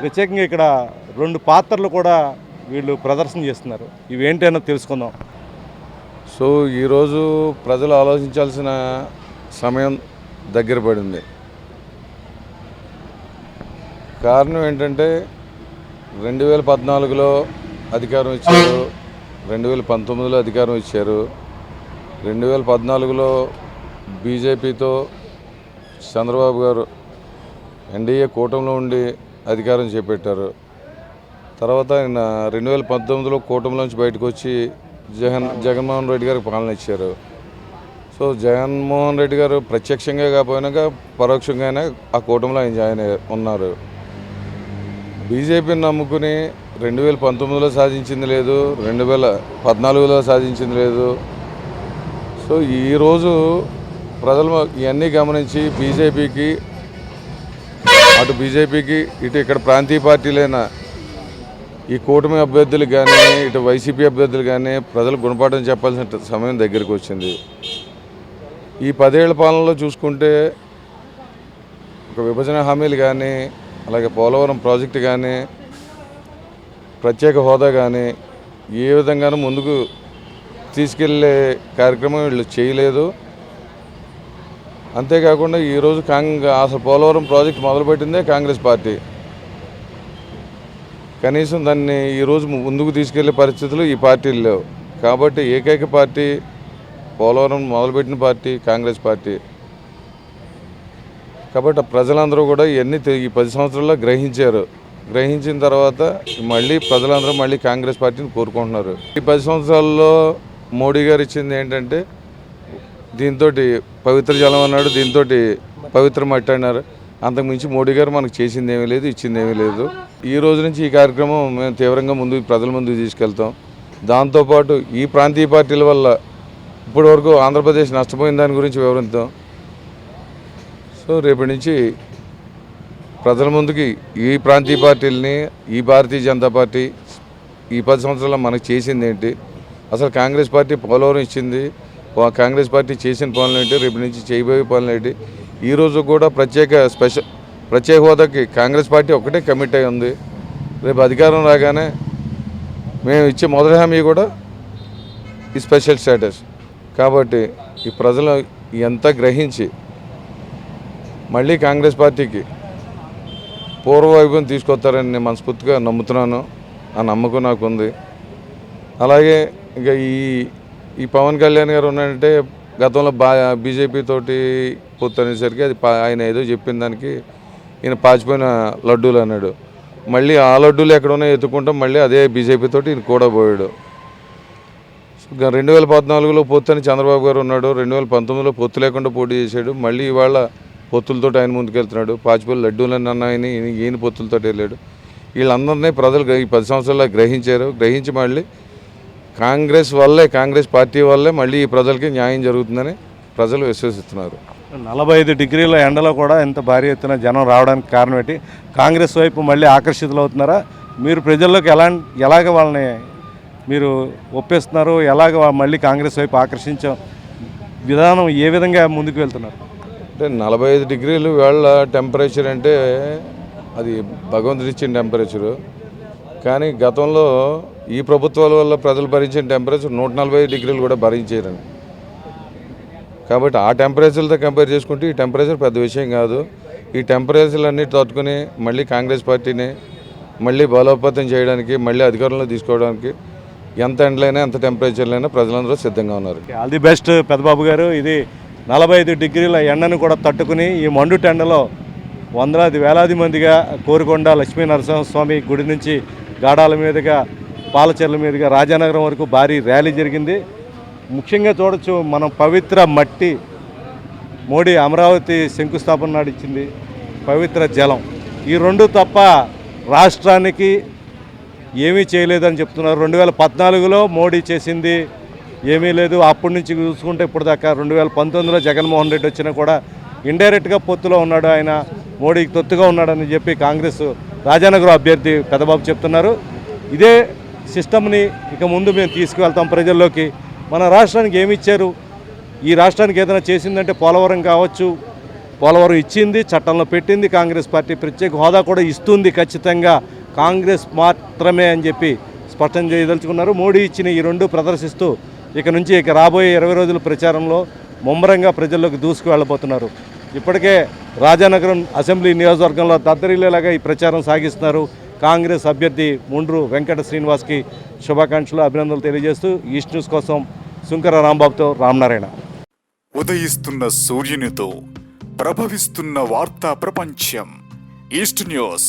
ప్రత్యేకంగా ఇక్కడ రెండు పాత్రలు కూడా వీళ్ళు ప్రదర్శన చేస్తున్నారు. ఇవేంటైనా తెలుసుకుందాం. సో ఈరోజు ప్రజలు ఆలోచించాల్సిన సమయం దగ్గర పడింది. కారణం ఏంటంటే రెండు వేల పద్నాలుగులో అధికారం ఇచ్చారు రెండు వేల పంతొమ్మిదిలో అధికారం ఇచ్చారు రెండు వేల పద్నాలుగులో బీజేపీతో చంద్రబాబు గారు ఎన్డీఏ కూటమిలో ఉండి అధికారం చేపట్టారు. తర్వాత ఆయన రెండు వేల పంతొమ్మిదిలో కూటమిలోంచి బయటకు వచ్చి జగన్ జగన్మోహన్ రెడ్డి గారికి పాలన ఇచ్చారు. సో జగన్మోహన్ రెడ్డి గారు ప్రత్యక్షంగా కాకపోయినాక పరోక్షంగానే ఆ కూటమిలో ఆయన జాయిన్ ఉన్నారు. బీజేపీని నమ్ముకుని రెండు వేల పంతొమ్మిదిలో సాధించింది లేదు రెండు వేల పద్నాలుగులో సాధించింది లేదు. సో ఈరోజు ప్రజలు ఇవన్నీ గమనించి బీజేపీకి అటు బీజేపీకి ఇటు ఇక్కడ ప్రాంతీయ పార్టీలైన ఈ కూటమి అభ్యర్థులు కానీ ఇటు వైసీపీ అభ్యర్థులు కానీ ప్రజలు గుణపాఠం చెప్పాల్సిన సమయం దగ్గరికి వచ్చింది. ఈ పదేళ్ళ పాలనలో చూసుకుంటే ఒక విభజన హామీలు కానీ అలాగే పోలవరం ప్రాజెక్టు కానీ ప్రత్యేక హోదా కానీ ఏ విధంగానూ ముందుకు తీసుకెళ్ళే కార్యక్రమం వీళ్ళు చేయలేదు. అంతేకాకుండా ఈరోజు కాంగ్ అసలు పోలవరం ప్రాజెక్ట్ మొదలుపెట్టిందే కాంగ్రెస్ పార్టీ. కనీసం దాన్ని ఈరోజు ముందుకు తీసుకెళ్ళే పరిస్థితులు ఈ పార్టీలు లేవు. కాబట్టి ఏకైక పార్టీ పోలవరం మొదలుపెట్టిన పార్టీ కాంగ్రెస్ పార్టీ. కాబట్టి ప్రజలందరూ కూడా ఇవన్నీ ఈ పది సంవత్సరాల్లో గ్రహించారు. గ్రహించిన తర్వాత మళ్ళీ ప్రజలందరూ మళ్ళీ కాంగ్రెస్ పార్టీని కోరుకుంటున్నారు. ఈ పది సంవత్సరాల్లో మోడీ గారు ఇచ్చింది ఏంటంటే దీంతో పవిత్ర జలం అన్నాడు దీంతో పవిత్ర మట్టి అన్నారు. అంతకుమించి మోడీ గారు మనకు చేసింది ఏమీ లేదు ఇచ్చింది ఏమీ లేదు. ఈ రోజు నుంచి ఈ కార్యక్రమం మేము తీవ్రంగా ముందు ప్రజల ముందుకు తీసుకెళ్తాం. దాంతోపాటు ఈ ప్రాంతీయ పార్టీల వల్ల ఇప్పటి వరకు ఆంధ్రప్రదేశ్ నష్టపోయిన దాని గురించి వివరిద్దాం. సో రేపటి నుంచి ప్రజల ముందుకి ఈ ప్రాంతీయ పార్టీలని ఈ భారతీయ జనతా పార్టీ ఈ పది సంవత్సరాల మనకు చేసింది ఏంటి? అసలు కాంగ్రెస్ పార్టీ పోలవరం ఇచ్చింది కాంగ్రెస్ పార్టీ చేసిన పనులు ఏంటి రేపు నుంచి చేయబోయే పనులు ఏంటి? ఈ రోజు కూడా ప్రత్యేక స్పెషల్ ప్రత్యేక హోదాకి కాంగ్రెస్ పార్టీ ఒకటే కమిట్ అయి ఉంది. రేపు అధికారం రాగానే మేము ఇచ్చే మొదటి హామీ కూడా ఈ స్పెషల్ స్టేటస్. కాబట్టి ఈ ప్రజలు ఎంత గ్రహించి మళ్ళీ కాంగ్రెస్ పార్టీకి పూర్వవైభవం తీసుకొస్తారని నేను మనస్ఫూర్తిగా నమ్ముతున్నాను ఆ నమ్మకం నాకు ఉంది. అలాగే ఇంకా ఈ ఈ పవన్ కళ్యాణ్ గారు ఉన్నారంటే గతంలో బా బీజేపీ తోటి పొత్తు అనేసరికి అది పా- ఆయన ఏదో చెప్పిన దానికి ఈయన పాచిపోయిన లడ్డూలు అన్నాడు. మళ్ళీ ఆ లడ్డూలు ఎక్కడ ఉన్నాయో ఎత్తుకుంటాం మళ్ళీ అదే బీజేపీ తోటి ఈయన కూడా పోయాడు. రెండు వేల పద్నాలుగులో పొత్తు అని చంద్రబాబు గారు ఉన్నాడు రెండు వేల పంతొమ్మిదిలో పొత్తు లేకుండా పోటీ చేశాడు మళ్ళీ ఇవాళ పొత్తులతో ఆయన ముందుకెళ్తున్నాడు పాచిపల్లి లడ్డూలని అన్నాయని ఈయన- ఈయన పొత్తులతో వెళ్ళాడు. వీళ్ళందరినీ ప్రజలు ఈ పది సంవత్సరాల గ్రహించారు గ్రహించి మళ్ళీ కాంగ్రెస్ వల్లే కాంగ్రెస్ పార్టీ వల్లే మళ్ళీ ఈ ప్రజలకి న్యాయం జరుగుతుందని ప్రజలు విశ్వసిస్తున్నారు. నలభై ఐదు డిగ్రీల ఎండలో కూడా ఇంత భారీ ఎత్తున జనం రావడానికి కారణం ఏంటి? కాంగ్రెస్ వైపు మళ్ళీ ఆకర్షితులు అవుతున్నారా? మీరు ప్రజల్లోకి ఎలా ఎలాగ వాళ్ళని మీరు ఒప్పిస్తున్నారు? ఎలాగ మళ్ళీ కాంగ్రెస్ వైపు ఆకర్షించే విధానం ఏ విధంగా ముందుకు వెళ్తున్నారు? అంటే నలభై ఐదు డిగ్రీలు వేళ టెంపరేచర్ అంటే అది భగవంతుడు ఇచ్చిన టెంపరేచరు. కానీ గతంలో ఈ ప్రభుత్వాల వల్ల ప్రజలు భరించిన టెంపరేచర్ నూట నలభై డిగ్రీలు కూడా భరించారండి కాబట్టి ఆ టెంపరేచర్లతో కంపేర్ చేసుకుంటే ఈ టెంపరేచర్ పెద్ద విషయం కాదు. ఈ టెంపరేచర్లు అన్ని తట్టుకుని మళ్ళీ కాంగ్రెస్ పార్టీని మళ్ళీ బలోపేతం చేయడానికి మళ్ళీ అధికారంలో తీసుకోవడానికి ఎంత ఎండలైనా ఎంత టెంపరేచర్లైనా ప్రజలందరూ సిద్ధంగా ఉన్నారు. ఆల్ ది బెస్ట్ పెద్దబాబు గారు. ఇది నలభై ఐదు డిగ్రీల ఎండను కూడా తట్టుకుని ఈ మండు టెండలో వందలాది వేలాది మందిగా కోరుకొండ లక్ష్మీ నరసింహస్వామి గుడి నుంచి గాడాల మీదుగా పాలచెర్ల మీదుగా రాజానగరం వరకు భారీ ర్యాలీ జరిగింది. ముఖ్యంగా చూడొచ్చు మనం పవిత్ర మట్టి మోడీ అమరావతి శంకుస్థాపన నాడు ఇచ్చింది పవిత్ర జలం. ఈ రెండు తప్ప రాష్ట్రానికి ఏమీ చేయలేదని చెప్తున్నారు. రెండు వేల పద్నాలుగులో మోడీ చేసింది ఏమీ లేదు. అప్పటి నుంచి చూసుకుంటే ఇప్పుడు దాకా రెండు వేల పంతొమ్మిదిలో జగన్మోహన్ రెడ్డి వచ్చినా కూడా ఇండైరెక్ట్గా పొత్తులో ఉన్నాడు ఆయన. మోడీకి తొత్తుగా ఉన్నాడని చెప్పి కాంగ్రెస్ రాజానగరం అభ్యర్థి పెద్దబాబు చెప్తున్నారు. ఇదే సిస్టమ్ని ఇక ముందు మేము తీసుకువెళ్తాం ప్రజల్లోకి. మన రాష్ట్రానికి ఏమి ఇచ్చారు? ఈ రాష్ట్రానికి ఏదైనా చేసిందంటే పోలవరం కావచ్చు పోలవరం ఇచ్చింది చట్టంలో పెట్టింది కాంగ్రెస్ పార్టీ ప్రత్యేక హోదా కూడా ఇస్తుంది ఖచ్చితంగా. కాంగ్రెస్ మాత్రమే అని చెప్పి స్పష్టం చేయదలుచుకున్నారు. మోడీ ఇచ్చిన ఈ రెండు ప్రదర్శిస్తూ ఇక నుంచి ఇక రాబోయే ఇరవై రోజుల ప్రచారంలో ముమ్మరంగా ప్రజల్లోకి దూసుకు వెళ్ళబోతున్నారు ఇప్పటికే రాజానగరం అసెంబ్లీ నియోజకవర్గంలో దద్దరిల్లేలాగా ఈ ప్రచారం సాగిస్తున్నారు. కాంగ్రెస్ అభ్యర్థి ముండ్రు వెంకట శ్రీనివాస్కి శుభాకాంక్షలు అభినందనలు తెలియజేస్తూ ఈస్ట్ న్యూస్ కోసం శుంకర రాంబాబుతో రామనారాయణ. ఉదయిస్తున్న సూర్యునితో ప్రభవిస్తున్న వార్తా ప్రపంచం ఈస్ట్ న్యూస్.